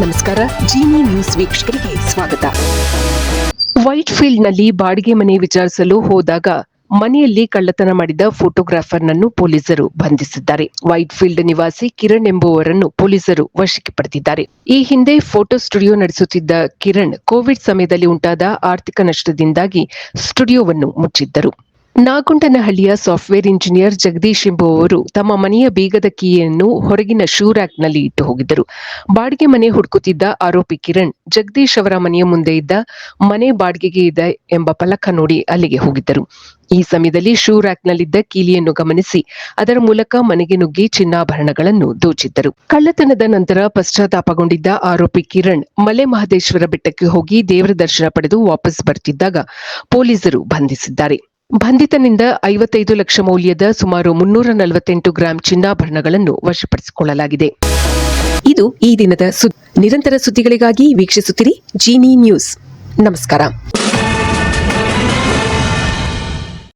ನಮಸ್ಕಾರ ಜೀನಿ ನ್ಯೂಸ್ ವೀಕ್ಷಕರಿಗೆ ಸ್ವಾಗತ. ವೈಟ್ ಫೀಲ್ಡ್ನಲ್ಲಿ ಬಾಡಿಗೆ ಮನೆ ವಿಚಾರಿಸಲು ಹೋದಾಗ ಮನೆಯಲ್ಲಿ ಕಳ್ಳತನ ಮಾಡಿದ ಫೋಟೋಗ್ರಾಫರ್ನನ್ನು ಪೊಲೀಸರು ಬಂಧಿಸಿದ್ದಾರೆ. ವೈಟ್ ಫೀಲ್ಡ್ ನಿವಾಸಿ ಕಿರಣ್ ಎಂಬುವರನ್ನು ಪೊಲೀಸರು ವಶಕ್ಕೆ ಪಡೆದಿದ್ದಾರೆ. ಈ ಹಿಂದೆ ಫೋಟೋ ಸ್ಟುಡಿಯೋ ನಡೆಸುತ್ತಿದ್ದ ಕಿರಣ್ ಕೋವಿಡ್ ಸಮಯದಲ್ಲಿ ಉಂಟಾದ ಆರ್ಥಿಕ ನಷ್ಟದಿಂದಾಗಿ ಸ್ಟುಡಿಯೋವನ್ನು ಮುಚ್ಚಿದ್ದರು. ನಾಗುಂಡನಹಳ್ಳಿಯ ಸಾಫ್ಟ್ವೇರ್ ಇಂಜಿನಿಯರ್ ಜಗದೀಶ್ ಎಂಬುವವರು ತಮ್ಮ ಮನೆಯ ಬೀಗದ ಕೀಯನ್ನು ಹೊರಗಿನ ಶೂ ರ್ಯಾಕ್ನಲ್ಲಿ ಇಟ್ಟು ಹೋಗಿದ್ದರು. ಬಾಡಿಗೆ ಮನೆ ಹುಡುಕುತ್ತಿದ್ದ ಆರೋಪಿ ಕಿರಣ್, ಜಗದೀಶ್ ಅವರ ಮನೆಯ ಮುಂದೆ ಇದ್ದ ಮನೆ ಬಾಡಿಗೆಗೆ ಇದೆ ಎಂಬ ಫಲಕ ನೋಡಿ ಅಲ್ಲಿಗೆ ಹೋಗಿದ್ದರು. ಈ ಸಮಯದಲ್ಲಿ ಶೂ ರ್ಯಾಕ್ನಲ್ಲಿದ್ದ ಕೀಲಿಯನ್ನು ಗಮನಿಸಿ ಅದರ ಮೂಲಕ ಮನೆಗೆ ನುಗ್ಗಿ ಚಿನ್ನಾಭರಣಗಳನ್ನು ದೋಚಿದ್ದರು. ಕಳ್ಳತನದ ನಂತರ ಪಶ್ಚಾತ್ತಾಪಗೊಂಡಿದ್ದ ಆರೋಪಿ ಕಿರಣ್ ಮಲೆ ಮಹದೇಶ್ವರ ಬೆಟ್ಟಕ್ಕೆ ಹೋಗಿ ದೇವರ ದರ್ಶನ ಪಡೆದು ವಾಪಸ್ ಬರ್ತಿದ್ದಾಗ ಪೊಲೀಸರು ಬಂಧಿಸಿದ್ದಾರೆ. ಬಂಧಿತನಿಂದ ಐವತ್ತೈದು ಲಕ್ಷ ಮೌಲ್ಯದ ಸುಮಾರು ಮುನ್ನೂರ ನಲವತ್ತೆಂಟು ಗ್ರಾಂ ಚಿನ್ನಾಭರಣಗಳನ್ನು ವಶಪಡಿಸಿಕೊಳ್ಳಲಾಗಿದೆ. ಇದು ಈ ದಿನದ ನಿರಂತರ ಸುದ್ದಿಗಳಿಗಾಗಿ ವೀಕ್ಷಿಸುತ್ತಿರಿ ಜೀನಿ ನ್ಯೂಸ್. ನಮಸ್ಕಾರ.